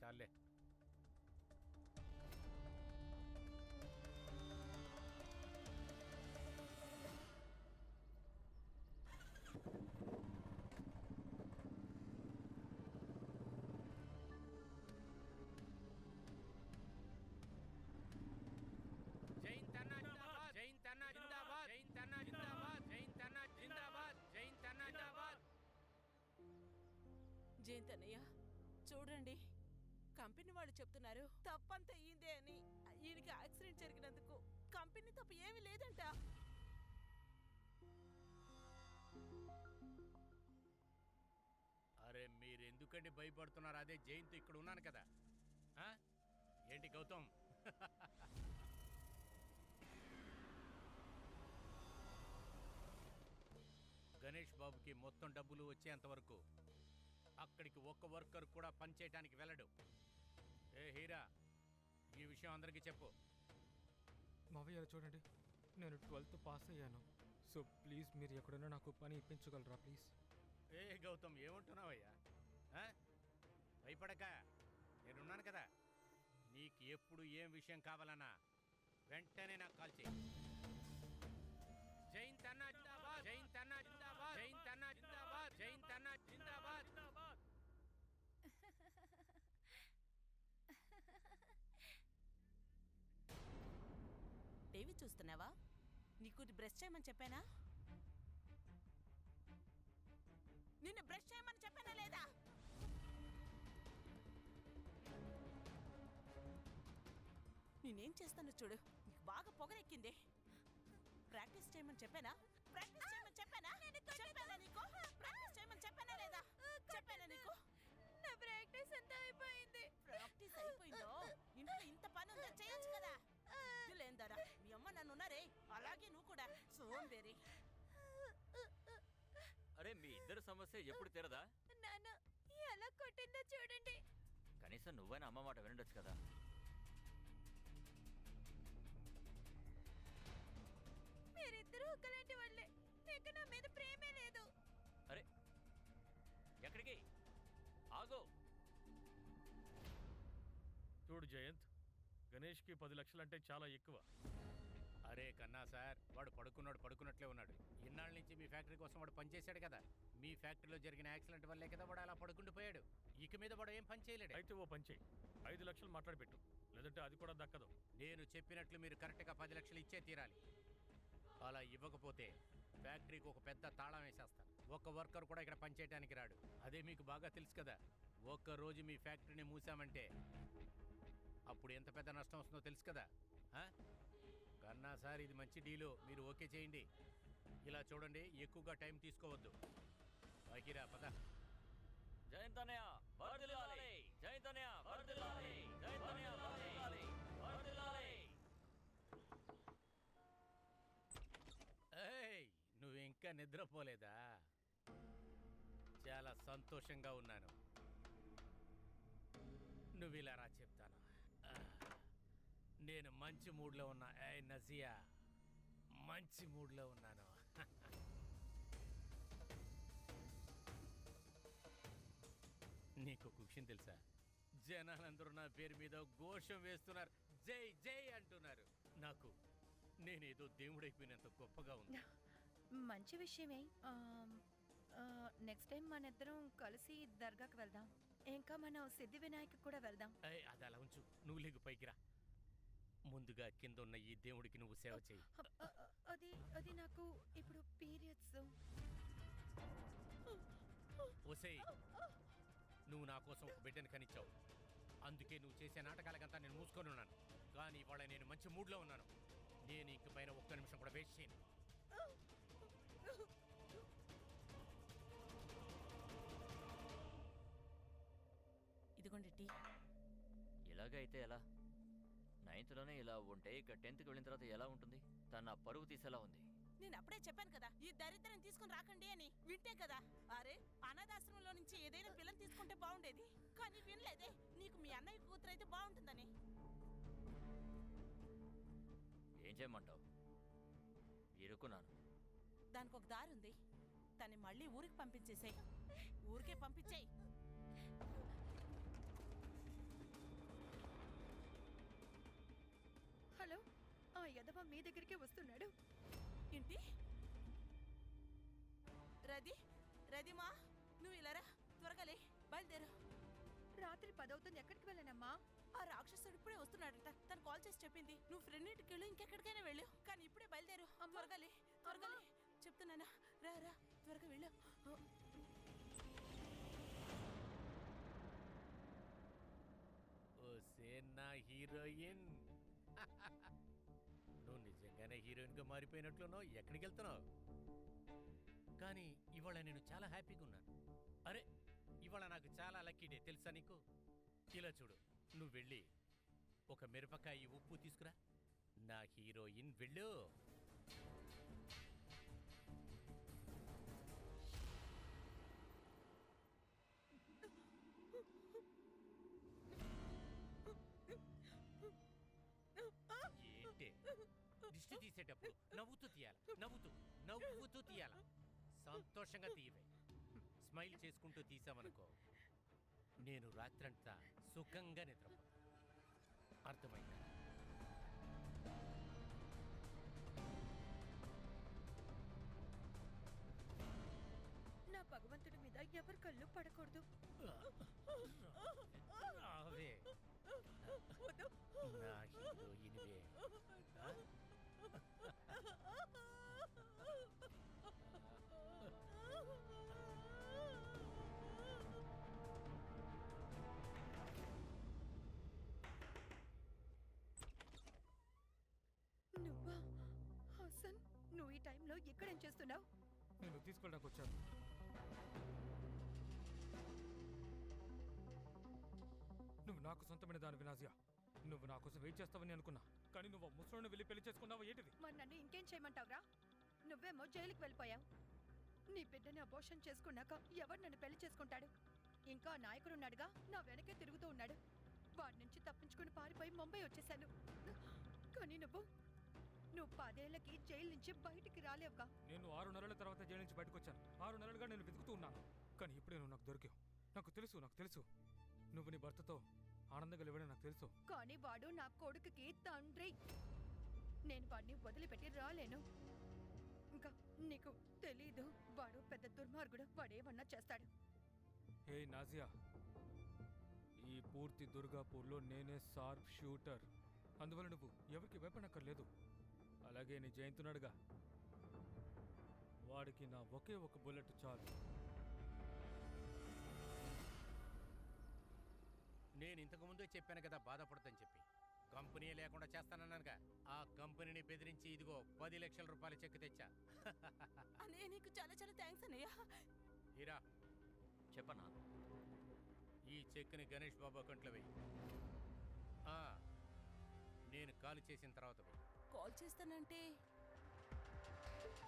చాలే జైన్ తన్నా జిందాబాద్ జైన్ తన్నా జిందాబాద్ జైన్ తన్నా జిందాబాద్ జైన్ తన్నా జిందాబాద్ జైన్ తన్నా జిందాబాద్ జయంతన్నయ్య చూడండి కంపెనీ వాళ్ళు చెప్తున్నారు. తప్పంతా ఈందే అని ఈయనకి యాక్సిడెంట్ జరిగినందుకు కంపెనీ తప్ప ఏమీ లేదంట. అరే మీరెందుకండి భయపడుతున్నారు? అదే జయంత్ ఇక్కడ ఉన్నాను కదా. ఆ? ఏంటి గౌతమ్? గణేష్ బాబుకి మొత్తం డబ్బులు వచ్చేంత వరకు అక్కడికి ఒక్క వర్కర్ కూడా పనిచేయటానికి వెళ్ళడు. ఏ హీరా ఈ విషయం అందరికీ చెప్పు. మావయ్య చూడండి నేను ట్వెల్త్ పాస్ అయ్యాను. సో ప్లీజ్ మీరు ఎక్కడైనా నాకు పని ఇప్పించగలరా ప్లీజ్? ఏ గౌతమ్ ఏమంటున్నావయ్యా? ఆ? భయపడక నేనున్నాను కదా. నీకు ఎప్పుడు ఏం విషయం కావాలన్నా వెంటనే నాకు కాల్ చేయి జైన్ తన్నా జిందాబాద్ జైన్ తన్నా జిందాబాద్ జైన్ తన్నా జిందాబాద్ జైన్ తన్నా జిందాబాద్. చూస్తున్నావా? నీకు బ్రష్ చేయమని చెప్పానా? నిన్ను బ్రష్ చేయమని చెప్పానా లేదా? నేనేం చేస్తాను చూడు నీకు బాగా పొగరెక్కింది. ప్రాక్టీస్ చేయమని చెప్పానా? ప్రాక్టీస్ చేయమని చెప్పానా? చెప్పానా నీకు? ప్రాక్టీస్ చేయమని చెప్పానా లేదా? చెప్పానా నీకు? నా ప్రాక్టీస్ అంతా అయిపోయింది. ప్రాక్టీస్ అయిపోయిందో? ఇంట్లో ఇంత పని ఉందా? చేయొచ్చు కదా. సోంబేరి అరే మీ ఇద్దరు సమస్య ఎప్పుడు తీరదా? నాన్న ఎలా కొట్టిందో చూడండి. కనీసం నువ్వైనా అమ్మ మాట వినడొచ్చు కదా. మీరిద్దరూ ఒకలాంటి వాళ్ళే. నీకు నా మీద ప్రేమే లేదు. అరే ఎక్కడికి? ఆగో. చూడు జయంత్ గణేష్కి పది లక్షలంటే చాలా ఎక్కువ. అరే కన్నా సార్ వాడు పడుకున్నాడు పడుకున్నట్లే ఉన్నాడు. ఇన్నాళ్ళ నుంచి మీ ఫ్యాక్టరీ కోసం వాడు పనిచేశాడు కదా. మీ ఫ్యాక్టరీలో జరిగిన యాక్సిడెంట్ వల్లే కదా వాడు అలా పడుకుండిపోయాడు ఇక మీద వాడు ఏం పని చేయలేడు. అయితే ఓ పని చేయి. ఐదు లక్షలు మాట్లాడిపెట్టు. లేదంటే అది కూడా దక్కదు. నేను చెప్పినట్లు మీరు కరెక్ట్గా పది లక్షలు ఇచ్చే తీరాలి. అలా ఇవ్వకపోతే ఫ్యాక్టరీకి ఒక పెద్ద తాళం వేసేస్తాను. ఒక్క వర్కర్ కూడా ఇక్కడ పనిచేయడానికి రాడు. అదే మీకు బాగా తెలుసు కదా. ఒక్క రోజు మీ ఫ్యాక్టరీని మూసామంటే అప్పుడు ఎంత పెద్ద నష్టం వస్తుందో తెలుసు కదా? కన్నా సార్ ఇది మంచి డీలు. మీరు ఓకే చేయండి. ఇలా చూడండి ఎక్కువగా టైం తీసుకోవద్దు. బాకీరా పద. జయంతనయ జయంతనయ జయంతనయ ఏయ్ నువ్వు ఇంకా నిద్రపోలేదా? చాలా సంతోషంగా ఉన్నాను. నువ్వు ఇలా రా నేను మంచి మూడ్లో ఉన్నా. ఏ నజియా. మంచి మూడ్లో ఉన్నాను. నీకు ఒక విషయం తెలుసా? జనాలందరూ నా పేరు మీద ఘోషం వేస్తున్నారు. జై జై అంటున్నారు. నాకు నేనేదో దేవుడైపోయినంత గొప్పగా ఉంది. మంచి విషయమే. నెక్స్ట్ టైం మన ఇద్దరం కలిసి దర్గాకి వెళ్దాం. ఇంకా మనం సిద్ధి వినాయక్ కూడా వెళ్దాం. అది అలా ఉంచు. నువ్వు లేగు పైకి రా. ముందుగా కింద ఉన్న ఈ దేవుడికి నువ్వు సేవ చేయి. అది అది నాకు ఇప్పుడు పీరియడ్స్. ఒసేయ్ నువ్వు నా కోసం ఒక బిడ్డను కనిచ్చావు. అందుకే నువ్వు చేసే నాటకాలకంతా నేను మూసుకొని ఉన్నాను. కానీ ఇవాళ నేను మంచి మూడ్లో ఉన్నాను. నేను ఇంక పైన ఒక్క నిమిషం కూడా వేస్ట్ చేయను. ఇదిగోండి టీ. ఇలాగైతే ఎలా? నైన్త్లోనే ఇలా ఉంటే ఇక టెన్త్కి వెళ్ళిన తర్వాత ఎలా ఉంటుంది? తన పరువు తీసేలా ఉంది. నేను అప్పుడే చెప్పాను కదా ఈ దరిద్రం తీసుకుని రాకండి అని. వింటే కదా అరే అనాథాశ్రమంలో నుంచి ఏదైనా పిల్లని తీసుకుంటే బాగుండేది. కానీ వినలేదే నీకు మీ అన్నయ్య కూతురు అయితే బాగుంటుందని. ఏం చేయమంటావు? ఇరుకున్నాను దానికి ఒక దారి ఉంది తన్ని మళ్ళీ ఊరికి పంపించేసేయ్. ఊరికే పంపించేయ్. మీ దగ్గరికే వస్తున్నాడు. ఏంటి? రది రదిమా నువ్వు ఇలా రా త్వరగా లే బయలుదేరు. రాత్రి పదవుతుంది ఎక్కడికి వెళ్ళనమ్మా? ఆ రాక్షసుడు ఇప్పుడే వస్తున్నాడట తను కాల్ చేసి చెప్పింది. నువ్వు ఫ్రెండ్ ఇంటికి వెళ్ళు ఇంకెక్కడికైనా వెళ్ళు కానీ ఇప్పుడే బయలుదేరు. త్వరగా లే త్వరగా లే. చెప్తున్నానా రా రా త్వరగా వెళ్ళు. ఓ సేనా హీరోయిన్. నిజంగానే హీరోయిన్గా మారిపోయినట్లున్నావు ఎక్కడికి వెళ్తున్నావు? కానీ ఇవాళ నేను చాలా హ్యాపీగా ఉన్నాను. అరే ఇవాళ నాకు చాలా లక్కీ డే తెలుసా నీకు? ఇలా చూడు నువ్వు వెళ్ళి ఒక మిరపకాయ ఉప్పు తీసుకురా. నా హీరోయిన్ వెళ్ళు. దిష్టి తీసేటప్పుడు నవ్వుతూ తీయాలి. నవ్వుతూ నవ్వుతూ తీయాల. సంతోషంగా తీయవే. స్మైల్ చేసుకుంటూ తీసామనుకో నేను రాత్రంతా సుఖంగా నిద్రపోతాను అర్థమైందా? నా భగవంతుడి మీద ఎవరి కళ్ళు పడ ఎక్కడేం చేస్తున్నావు? నేను తీసుకెళ్ళడానికి వచ్చాను. నువ్వు నాకు సొంతమైన దాని వినాజియా. నువ్వు నా కోసం వెయిట్ చేస్తావని అనుకున్నా. కానీ నువ్వు ముసలోని వెళ్ళి పెళ్ళి చేసుకున్నావు ఏంటిది? మరి నన్ను ఇంకేం చేయమంటావురా? నువ్వేమో జైలుకి వెళ్ళిపోయావు. నీ బిడ్డని అబోషన్ చేసుకున్నాక ఎవరు నన్ను పెళ్ళి చేసుకుంటాడు? ఇంకా నాయకుడు ఉన్నాడుగా నా వెనకే తిరుగుతూ ఉన్నాడు. వాడి నుంచి తప్పించుకుని పారిపోయి ముంబై వచ్చేసాను. కానీ నువ్వు నువ్వు పదేళ్ళకి జైలు నుంచి బయటికి రాలేవుగా. నేను ఆరు నెలల తర్వాత జైలు నుంచి బయటకు వచ్చాను ఆరు నెలలుగా నేను వెతుకుతూ ఉన్నాను. కానీ ఇప్పుడే నువ్వు నాకు దొరికావు. నాకు తెలుసు నాకు తెలుసు. నువ్వు నీ భర్తతో ఆనందంగా లేవని నాకు తెలుసు. కానీ వాడు నా కొడుకుకి తండ్రి. నేను వాడిని వదిలిపెట్టి రాలేను. ఇంకా నీకు తెలీదు వాడు పెద్ద దుర్మార్గుడు వాడేమన్నా చేస్తాడు. హే నాజియా ఈ పూర్తి దుర్గాపూర్లో నేనే షార్ప్ షూటర్. అందువల్ల నువ్వు ఎవరికి భయపడక్కర్లేదు అలాగే నీ జయంతున్నాడుగా వాడికి నా ఒకే ఒక బుల్లెట్ చాలు. నేను ఇంతకు ముందే చెప్పాను కదా బాధపడదని చెప్పి. కంపెనీ లేకుండా చేస్తానన్నానుగా. ఆ కంపెనీని బెదిరించి ఇదిగో పది లక్షల రూపాయల చెక్ తెచ్చా. అన్నయ్య నీకు చాలా చాలా థ్యాంక్స్ అన్నయ్య. హీరా చెప్పనా? ఈ చెక్ని గణేష్ బాబు అకౌంట్లో వెయ్యి ఆ, నేను కాల్ చేసిన తర్వాత వెయ్యి కాల్ చేస్తానంటే?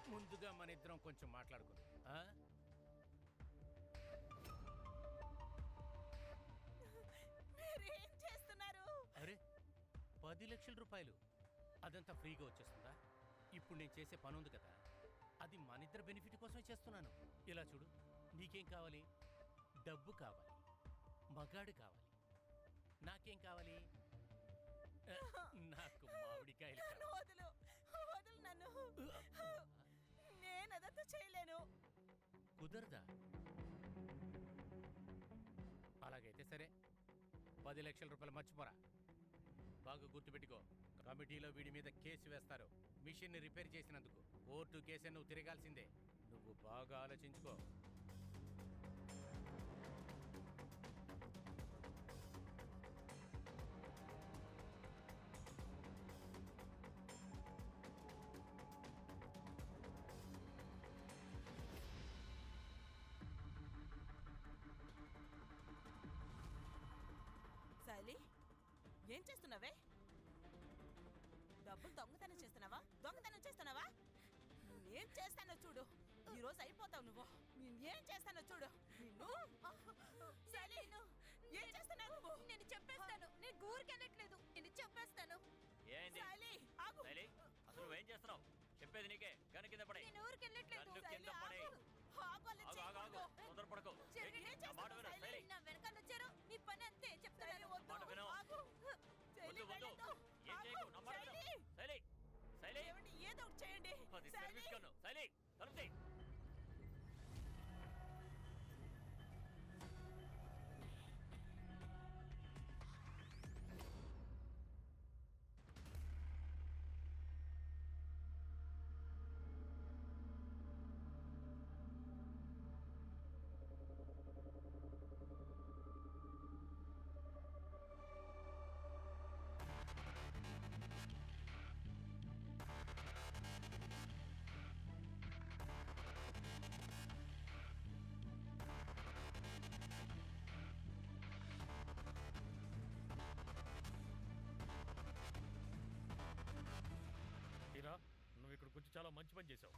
ముందుగా మన ఇద్దరం కొంచెం మాట్లాడుకుందాం. ఆ? మీరేం చేస్తున్నారు? అరే పది లక్షల రూపాయలు. అదంతా ఫ్రీగా వచ్చేస్తుందా? ఇప్పుడు నేను చేసే పని ఉంది కదా అది మన ఇద్దరు బెనిఫిట్ కోసమే చేస్తున్నాను. ఇలా చూడు నీకేం కావాలి? డబ్బు కావాలి మగాడు కావాలి. నాకేం కావాలి? ఆ, నాకు నన్ను వదులు. వదులు నన్ను. నేను అదంతా చేయలేను. కుదరదా? అలాగైతే సరే. పది లక్షల రూపాయలు మర్చిపోరా. బాగా గుర్తుపెట్టుకో కమిటీలో వీడి మీద కేసు వేస్తారు. మిషన్ని రిపేర్ చేసినందుకు. కోర్టు కేసే నువ్వు తిరగాల్సిందే. నువ్వు బాగా ఆలోచించుకో. ఏం చేస్తున్నావే? డబ్బులు దొంగతనం చేస్తున్నావా? దొంగతనం చేస్తున్నావా? నేనేం చేస్తానో చూడు. ఈ రోజు అయిపోతావు నువ్వు. నేనేం చేస్తానో చూడు. నిన్ను. సాలి ఏం చేస్తున్నావు నువ్వు? నేను చెప్పేస్తాను. నేను ఊరికెళ్ళట్లేదు. నేను చెప్పేస్తాను. ఏంది సాలి ఆగు. అసలు నువ్వేం చేస్తున్నావు? చెప్పేది నీకే. గను కింద పడే నేను ఊరికెళ్ళట్లేదు కింద ఆగు. ఆగు. తొందరపడకు. మాట విను? నా వెనకాల వచ్చారు. నీ పని అంతే. చెప్తాను. ఒకటి చేయండి. అది! సర్వీస్ కన్ను శైలి తలుపు చాలా మంచి పని చేశావు.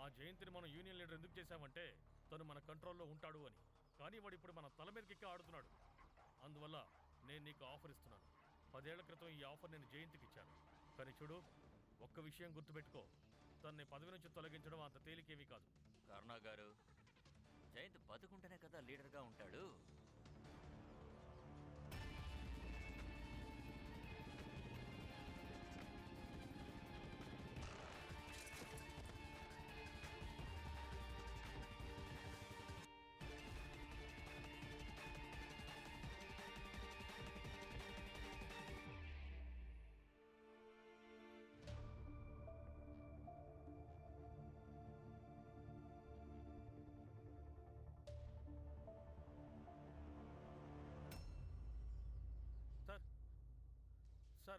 ఆ జయంతిని మనం యూనియన్ లీడర్ ఎందుకు చేశామంటే తను మన కంట్రోల్లో ఉంటాడు అని. కానీ వాడు ఇప్పుడు మన తల మీదకి ఎక్కి ఆడుతున్నాడు. అందువల్ల నేను నీకు ఆఫర్ ఇస్తున్నాను. పదేళ్ళ క్రితం ఈ ఆఫర్ నేను జయంతికి ఇచ్చాను. కానీ చూడు ఒక్క విషయం గుర్తుపెట్టుకో. తనని పదవి నుంచి తొలగించడం అంత తేలికేమీ కాదు. కరుణా గారు జయంత్ బతుకుంటేనే కదా లీడర్గా ఉంటాడు.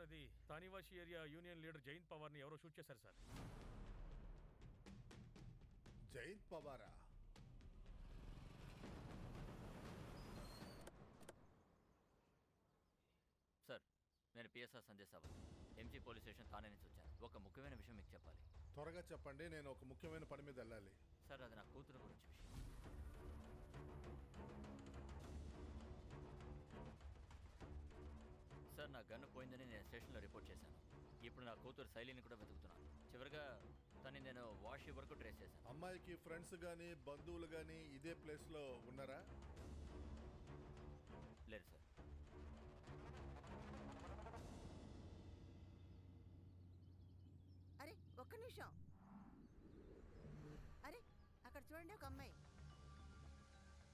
సార్ అది తానివాసి ఏరియా యూనియన్ లీడర్ జయంత్ పవార్ని ఎవరో షూట్ చేశారు సార్. జయంత్ పవారా? సార్ నేను PSR Sanjay Sawat MG police station Thane నుంచి వచ్చాను ఒక ముఖ్యమైన విషయం మీకు చెప్పాలి. త్వరగా చెప్పండి నేను ఒక ముఖ్యమైన పని మీద వెళ్ళాలి. సార్ అది నా కూతురు గురించి విషయం. సార్ నా గన్ను పోయిందని నేను స్టేషన్లో రిపోర్ట్ చేశాను. ఇప్పుడు నా కూతురు శైలిని కూడా వెతుకుతున్నాను. చివరిగా తన్ని నేను వాష్ వరకు ట్రేస్ చేశాను. అమ్మాయికి ఫ్రెండ్స్ కానీ బంధువులు కానీ ఇదే ప్లేస్లో ఉన్నారా? లేదు సార్. అరే ఒక్క నిమిషం. అరే అక్కడ చూడండి ఒక అమ్మాయి.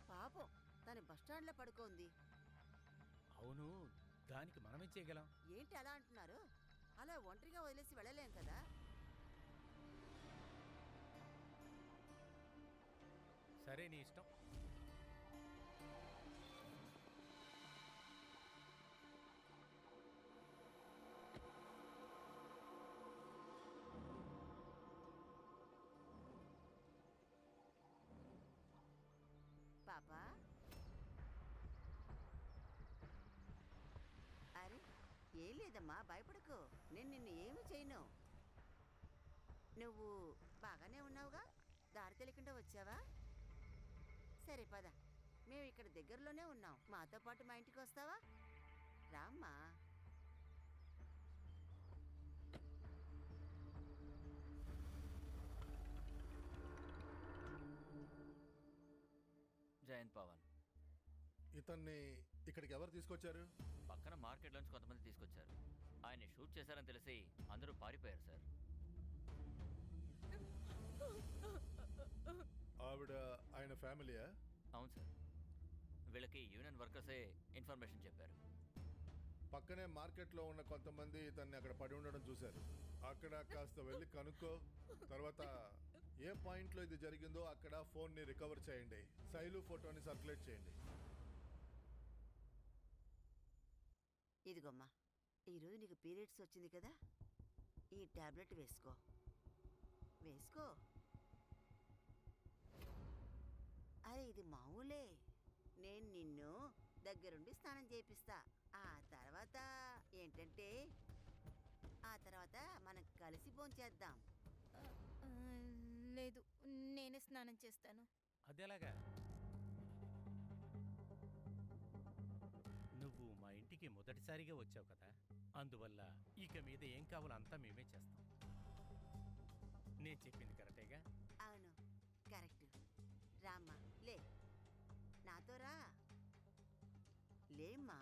పాపం తను బస్ స్టాండ్లో పడుకోంది. అవును దానికి మనమేం చేయగలం? ఏంటి అలా అంటున్నారు? అలా ఒంటరిగా వదిలేసి వెళ్ళలేం కదా? సరే నీ ఇష్టం. ఏం లేదమ్మా భయపడకు. నేను నిన్ను ఏమీ చేయను. నువ్వు బాగానే ఉన్నావుగా? దారి తెలియకుండా వచ్చావా? సరే పద. మేము ఇక్కడ దగ్గరలోనే ఉన్నాం. మాతో పాటు మా ఇంటికి వస్తావా? రామ్మా. జయంత్ పవన్. ఇతన్ని ఇక్కడికి ఎవరు తీసుకొచ్చారు? పక్కన మార్కెట్లోంచి కొంతమంది తీసుకొచ్చారు. ఆయన్ని షూట్ చేశారని తెలిసి అందరూ పారిపోయారు సార్. ఆవిడ ఆయన ఫ్యామిలీయా? అవును సార్. వీళ్ళకి యూనియన్ వర్కర్సే ఇన్ఫర్మేషన్ చెప్పారు. పక్కనే మార్కెట్లో ఉన్న కొంతమంది ఇతన్ని అక్కడ పడి ఉండడం చూశారు. అక్కడ కాస్త వెళ్ళి కనుక్కో. తర్వాత ఏ పాయింట్లో ఇది జరిగిందో అక్కడ ఫోన్ని రికవర్ చేయండి. శైలు ఫోటోని సర్క్యులేట్ చేయండి. ఇదిగోమ్మా ఈరోజు నీకు పీరియడ్స్ వచ్చింది కదా ఈ టాబ్లెట్ వేసుకో. వేసుకో. అరే ఇది మామూలే. నేను నిన్ను దగ్గరుండి స్నానం చేపిస్తా ఆ తర్వాత ఏంటంటే ఆ తర్వాత మనం కలిసి భోంచేద్దాం లేదు నేనే స్నానం చేస్తాను. అదెలాగా? ఇంటికి మొదటిసారిగా వచ్చావు కదా. అందువల్ల ఇక మీద ఏం కావాలో అంతా మేమే చేస్తాం. నేను చెప్పింది కరెక్టేగా? అవును కరెక్ట్. రామ్మా లే. నాతో రా. లేమ్మా.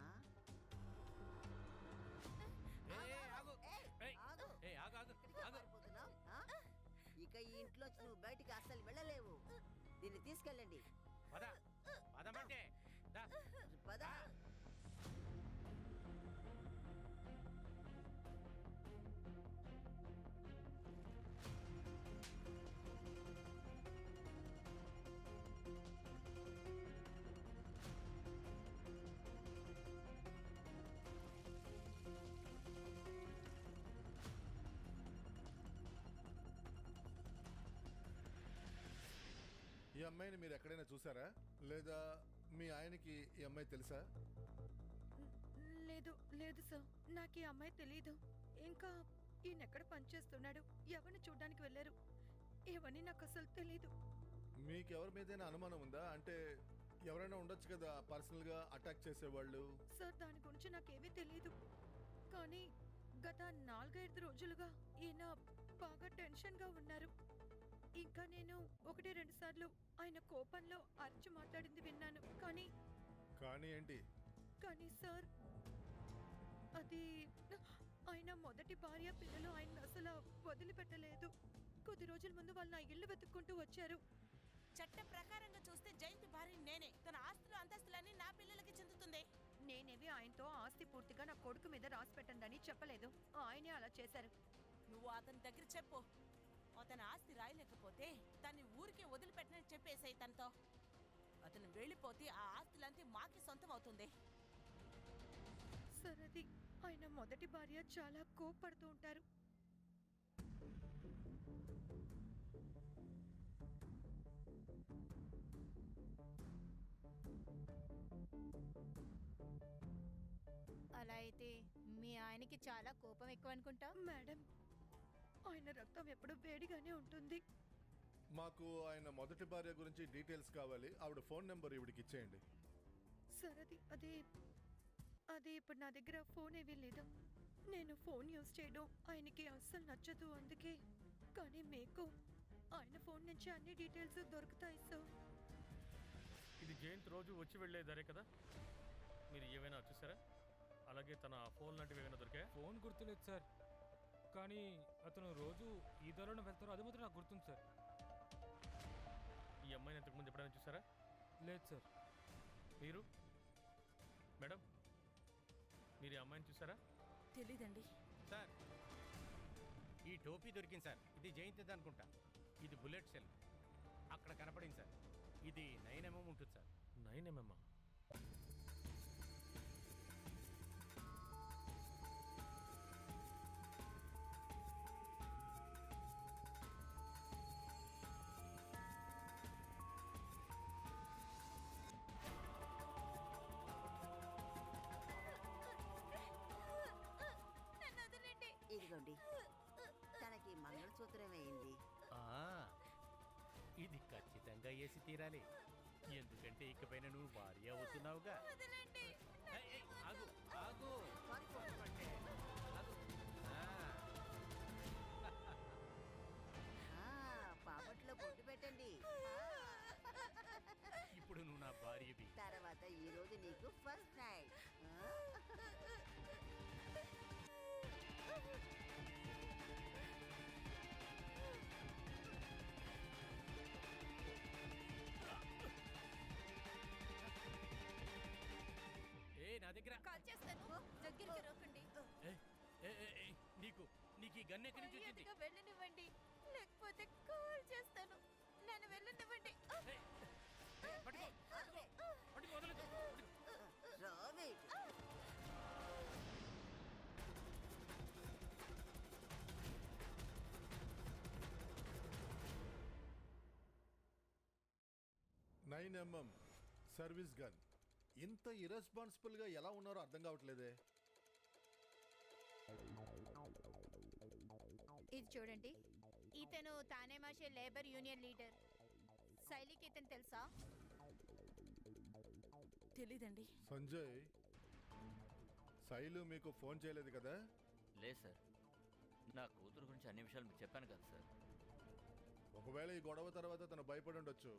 పారిపోతున్నావ్? ఆ? ఇంట్లో నువ్వు బయటికి అస్సలు వెళ్ళలేవు. దీన్ని తీసుకెళ్ళండి. పద. అమ్మాయిని మీరు ఎక్కడైనా చూసారా? లేదా మీ ఆయనకి ఈ అమ్మాయి తెలుసా? లేదు లేదు సార్. నాకు ఈ అమ్మాయి తెలీదు. ఇంకా ఈయన ఎక్కడ పనిచేస్తున్నాడు? ఎవరిని చూడడానికి వెళ్ళారు? ఇవన్నీ నాకు అసలు తెలీదు. మీకు ఎవరి మీదైనా అనుమానం ఉందా? అంటే ఎవరైనా ఉండొచ్చు కదా పర్సనల్గా అటాక్ చేసేవాళ్ళు? సార్ దాని గురించి నాకేమీ తెలీదు. కానీ గత నాలుగైదు రోజులుగా ఈయన బాగా టెన్షన్గా ఉన్నారు. ఇంకా నేను ఒకటి రెండు సార్లు ఆయన కోపంలో అరిచి మాట్లాడింది విన్నాను. కానీ కానీ ఏంటి? కానీ సార్ అది ఆయన మొదటి భార్య పిల్లలు ఆయన అసలు వదిలిపెట్టలేదు. కొద్ది రోజుల ముందు వాళ్ళు నా ఇల్లు వెతుక్కుంటూ వచ్చారు. చట్ట ప్రకారంగా చూస్తే జయంతి భార్య నేనే. తన ఆస్తులు అంతస్తులన్నీ నా పిల్లలకి చెందుతుంది. నేనేవి ఆయనతో ఆస్తి పూర్తిగా నా కొడుకు మీద రాసి పెట్టందని చెప్పలేదు. ఆయనే అలా చేశారు. నువ్వు అతని దగ్గర చెప్పు. అతని ఆస్తి రాయలేకపోతే తన్ని ఊరికే వదిలిపెట్టనని చెప్పేసాయి తనతో. అతను వెళ్ళిపోతే ఆ ఆస్తులంతా మాకి సొంతం అవుతుంది సార్ అది ఆయన మొదటి భార్య చాలా కోపడుతూ ఉంటారు. అలా అయితే మీ ఆయనకి చాలా కోపం ఎక్కువ అనుకుంటా మేడం ఆయన రక్తం ఎప్పుడు వేడిగానే ఉంటుంది. మాకు ఆయన మొదటి భార్య గురించి డీటెయిల్స్ కావాలి. ఆవిడ ఫోన్ నెంబర్ ఈవిడికి ఇచ్చేయండి. సార్ అది అది అది ఇప్పుడు నా దగ్గర ఫోన్ ఏమీ లేదు. నేను ఫోన్ యూజ్ చేయడం ఆయనకి అస్సలు నచ్చదు అందుకే. కానీ మీకు ఆయన ఫోన్ నుంచి అన్ని డీటెయిల్స్ దొరుకుతాయి సార్. ఇది జయంత్ రోజు వచ్చి వెళ్ళే దారే కదా? మీరు ఏమైనా చూసారా? అలాగే తన ఫోన్ లాంటివి ఏమైనా దొరికాయా? ఫోన్ గుర్తులేదు సార్. కానీ అతను రోజు ఈ దారిలోనే వెళ్తారో అది మాత్రం నాకు గుర్తుంది సార్. ఈ అమ్మాయిని ఇంతకుముందు ఎప్పుడైనా చూసారా? లేదు సార్. మీరు? మేడం? మీరు ఈ అమ్మాయిని చూసారా? తెలీదండి. సార్ ఈ టోపీ దొరికింది సార్. ఇది జయంతిది అనుకుంటా. ఇది బుల్లెట్ సెల్. అక్కడ కనపడింది సార్. ఇది నైన్ ఎంఎం ఉంటుంది సార్. నైన్ ఎంఎం ఇదిగోండి. తనకి మంగళసూత్రం వేయండి ఆ, ఇది ఖచ్చితంగా వేసి తీరాలి. ఎందుకంటే ఇకపైన నువ్వు భార్య అవుతున్నావుగా. ఆగు ఆగు. పాపట్లో బొట్టు పెట్టండి. ఇప్పుడు నువ్వు నా భార్యవి. తర్వాత ఈ రోజు నీకు ఫస్ట్ దగ్గర. కాల్ చేస్తాను. దగ్గరికి రోకండి. నీకు నీకు ఈ గన్ ఎక్కడి నుంచి వచ్చింది? వెళ్ళనివ్వండి. లేకపోతే కాల్ చేస్తాను. నన్ను వెళ్ళనివ్వండి. పట్టుకో పట్టుకో నైన్ ఎంఎం సర్వీస్ గన్. ఇంత ఇరెస్పాన్సిబుల్గా ఎలా ఉన్నారో అర్థం కావట్లేదే. ఇది చూడండి. ఇతను తానే మాషే లేబర్ యూనియన్ లీడర్. శైలికి ఇతను తెలుసా? తెలీదండి. సంజయ్ శైలు మీకు ఫోన్ చేయలేదు కదా? లేదు సార్. నా కూతురు గురించి అన్ని విషయాలు మీకు చెప్పాను కదా సార్. ఒకవేళ ఈ గొడవ తర్వాత తను భయపడి ఉండొచ్చు.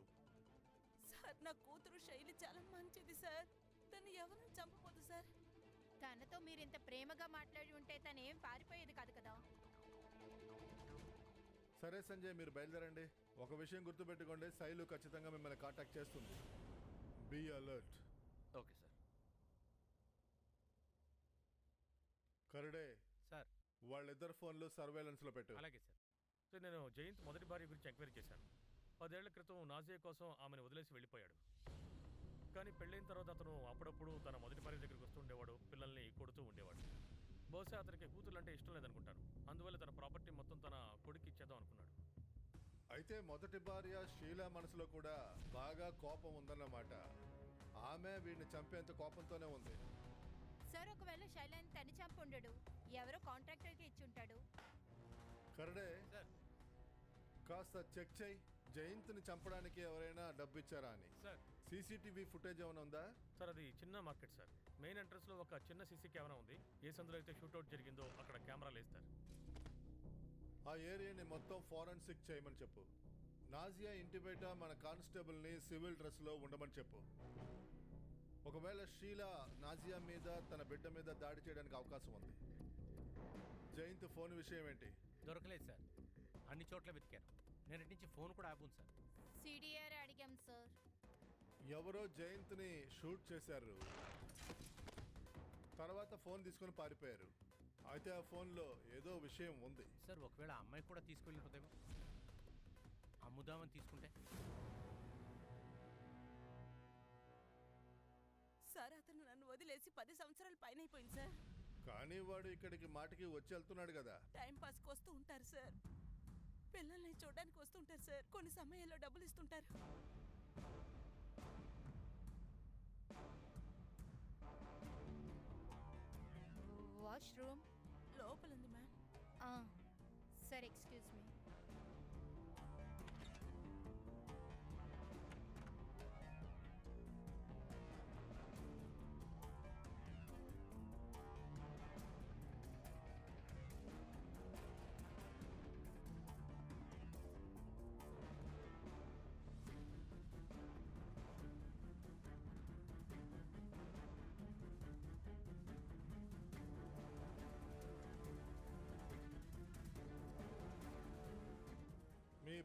సార్ నా కూతురు శైలి చాలా మంచిది సార్. తను ఎవరిని చంపబోదు సార్. తనతో మీరు ఇంత ప్రేమగా మాట్లాడి ఉంటే తను ఏం పారిపోయేది కాదు కదా. సరే సంజయ్ మీరు బయలుదేరండి. ఒక విషయం గుర్తుపెట్టుకోండి. శైలు ఖచ్చితంగా మిమ్మల్ని కాంటాక్ట్ చేస్తుంది. Be alert okay sir. కరుడే. Sir. వాళ్ళిద్దరు ఫోన్లు సర్వేలెన్స్లో పెట్టు. అలాగే సార్. సో నేను జయంత్ మొదటి భార్య గురించి ఎంక్వైరీ చేశాను. పదేళ్ళ క్రితం నాజియా కోసం ఆమెను వదిలేసి వెళ్ళిపోయాడు. కానీ పెళ్ళైన తర్వాత అతను అప్పుడప్పుడు తన మొదటి భార్య దగ్గరికి వస్తూ ఉండేవాడు పిల్లల్ని కొడుతూ ఉండేవాడు. బహుశా అతనికి కూతురు అంటే ఇష్టం లేదనుకుంటాను అందువల్ల తన ప్రాపర్టీ మొత్తం తన కొడుకు ఇచ్చేద్దాం అనుకున్నాడు. అయితే మొదటి భార్య షీలా మనసులో కూడా బాగా కోపం ఉందన్నమాట. ఆమె వీడిని చంపేంత కోపంతోనే ఉంది. సార్ ఒకవేళ శైలాన్ని తని చంపుండడు ఎవరో కాంట్రాక్టర్కి ఇచ్చుంటాడు. కరుడే సార్. కాస్త చెక్ చేయి. జయంత్ని చంపడానికి ఎవరైనా డబ్బు ఇచ్చారా అని? సార్. సీసీటీవీ ఫుటేజ్ ఏమైనా ఉందా? సార్ అది చిన్న మార్కెట్ సార్. మెయిన్ ఎంట్రన్స్లో ఒక చిన్న సీసీ కెమెరా ఉంది. ఏ సందులో అయితే షూట్అవుట్ జరిగిందో అక్కడ కెమెరాలు వేస్తారు ఆ ఏరియాని మొత్తం ఫారెన్సిక్ చేయమని చెప్పు. నాజియా ఇంటి బయట మన కానిస్టేబుల్ని సివిల్ డ్రెస్లో ఉండమని చెప్పు. ఒకవేళ షీలా నాజియా మీద తన బిడ్డ మీద దాడి చేయడానికి అవకాశం ఉంది. జయంత్ ఫోన్ విషయం ఏంటి? దొరకలేదు సార్. అన్ని చోట్ల వెతికాను. నేను నుంచి ఫోన్ కూడా ఆపును సార్. సిడిఆర్ అడిగాం సార్. ఎవరో జయంత్ని షూట్ చేశారు. తర్వాత ఫోన్ తీసుకొని పారిపోయారు. అయితే ఆ ఫోన్లో ఏదో విషయం ఉంది. సార్ ఒకవేళ ఆ అమ్మాయి కూడా తీసుకెళ్ళిపోతేమో అమ్ముదామని తీసుకుంటే? సార్ అతను నన్ను వదిలేసి పది సంవత్సరాల పైన అయిపోయింది సార్. కానీ వాడు ఇక్కడికి మాటికి వచ్చి వెళ్తున్నాడు కదా. టైం పాస్కి వస్తూ ఉంటారు సార్. పిల్లల్ని చూడడానికి వస్తుంటారు సార్. కొన్ని సమయాల్లో డబ్బులు ఇస్తుంటారు. వాష్రూమ్? లోపల ఉంది మ్యామ్ సార్ ఎక్స్క్యూజ్ మీ.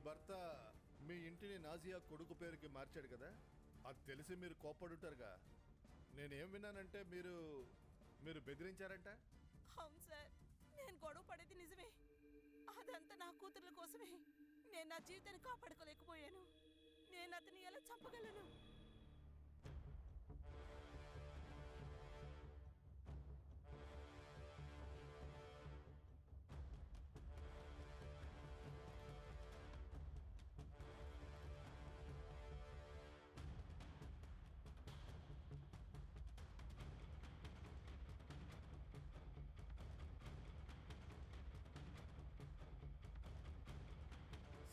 భర్త మీ ఇంటిని నాజియా కొడుకు పేరుకి మార్చాడు కదా? అది తెలిసి మీరు కోప్పడుంటారుగా. నేనేం విన్నానంటే మీరు మీరు బెదిరించారంట? అవును సార్. నేను గొడవ పడేది నిజమే. అదంతా నా కూతుర్ల కోసమే. నేను నా జీవితాన్ని కాపాడుకోలేకపోయాను. నేను అతని ఎలా చంపగలను?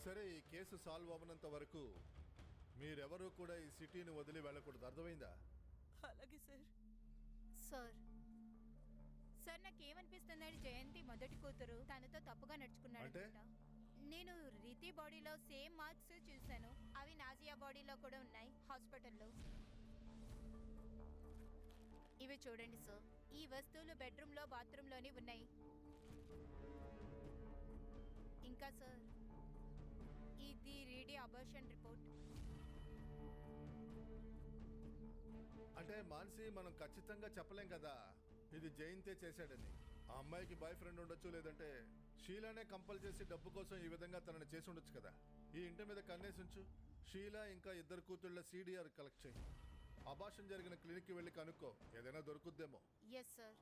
సరే ఈ కేసు సాల్వ్ అవ్వనంత వరకు మీరెవరూ కూడా ఈ సిటీని వదిలి వెళ్ళకూడదు. అర్థమైందా? అలాగే సార్. సార్. సార్ నాకేమనిపిస్తుందంటే జయంతి మొదటి కూతురు తనతో తప్పుగా నడుచుకున్నాడు అంటే? అనుకుంటా. నేను రీతి బాడీలో సేమ్ మార్క్స్ చూశాను. అవి నాజియా బాడీలో కూడా ఉన్నాయి హాస్పిటల్లో. ఇవి చూడండి సార్. ఈ వస్తువులు బెడ్రూమ్లో బాత్రూంలోని ఉన్నాయి. ఇంకా సార్ ఇది రీడీ అబర్షన్ రిపోర్ట్. అంటే మాన్సి మనం ఖచ్చితంగా చెప్పలేం కదా. ఇది జయంతే చేశాడని. ఆ అమ్మాయికి బాయ్ ఫ్రెండ్ ఉండొచ్చు లేదంటే షీలానే కంపల్ చేసి డబ్బు కోసం ఈ విధంగా తనని చేసి ఉండొచ్చు కదా. ఈ ఇంటి మీద కన్నేసి ఉంచు షీలా ఇంకా ఇద్దరు కూతుళ్ళ సీడీఆర్ కలెక్ట్ చేయి. అభాషణ జరిగిన క్లినిక్కి వెళ్ళి కనుక్కో. ఏదైనా దొరుకుద్దేమో. Yes sir